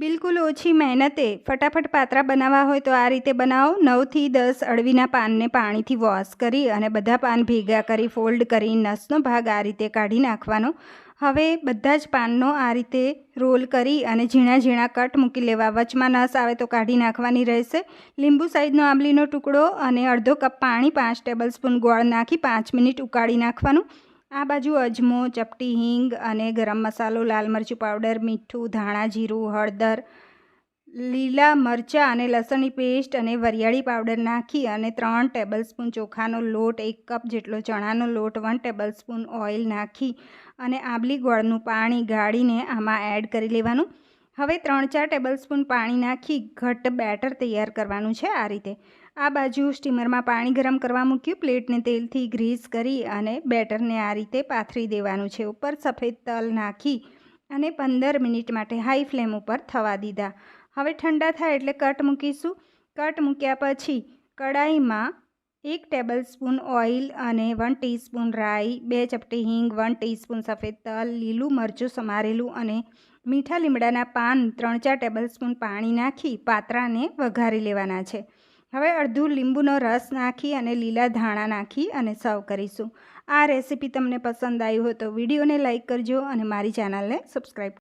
બિલકુલ ઓછી મહેનતે ફટાફટ પાત્રા બનાવવા હોય તો આ રીતે બનાવો. નવથી દસ અળવીના પાનને પાણીથી વોશ કરી અને બધા પાન ભેગા કરી, ફોલ્ડ કરી, નસનો ભાગ આ રીતે કાઢી નાખવાનો. હવે બધા જ પાનનો આ રીતે રોલ કરી અને ઝીણા ઝીણા કટ મૂકી લેવા. વચમાં નસ આવે તો કાઢી નાખવાની રહેશે. લીંબુ સાઈઝનો આંબલીનો ટુકડો અને અડધો કપ પાણી, પાંચ ટેબલ સ્પૂન ગોળ નાખી પાંચ મિનિટ ઉકાળી નાખવાનું. આ બાજુ અજમો, ચપટી હિંગ અને ગરમ મસાલો, લાલ મરચું પાવડર મીઠું, ધાણા, જીરું, હળદર, લીલા મરચાં અને લસણની પેસ્ટ અને વરિયાળી પાવડર નાખી અને ત્રણ ટેબલ સ્પૂન ચોખાનો લોટ, એક કપ જેટલો ચણાનો લોટ વન ટેબલ સ્પૂન ઓઇલ નાખી અને આંબલી ગોળનું પાણી ગાળીને આમાં એડ કરી લેવાનું. હવે ત્રણ ચાર ટેબલ સ્પૂન પાણી નાખી ઘટ્ટ બેટર તૈયાર કરવાનું છે આ રીતે. આ બાજુ સ્ટીમરમાં પાણી ગરમ કરવા મૂક્યું, પ્લેટને તેલથી ગ્રીસ કરી અને બેટરને આ રીતે પાથરી દેવાનું છે. ઉપર સફેદ તલ નાખી અને પંદર મિનિટ માટે હાઈ ફ્લેમ ઉપર થવા દીધા. હવે ઠંડા થાય એટલે કટ મૂકીશું. કટ મૂક્યા પછી કડાઈમાં એક ટેબલ સ્પૂન ઓઇલ અને વન ટીસ્પૂન રાઈ, બે ચપટી હિંગ, વન ટીસ્પૂન સફેદ તલ, લીલું મરચું સમારેલું અને મીઠા લીમડાના પાન ત્રણ ચાર ટેબલ સ્પૂન પાણી નાખી પાત્રાને વઘારી લેવાના છે. હવે અડધું લીંબુનો રસ નાખી અને લીલા ધાણા નાખી અને સર્વ કરીશું. આ રેસીપી તમને પસંદ આવી હોય તો વિડીયોને લાઇક કરજો અને મારી ચેનલને સબસ્ક્રાઈબ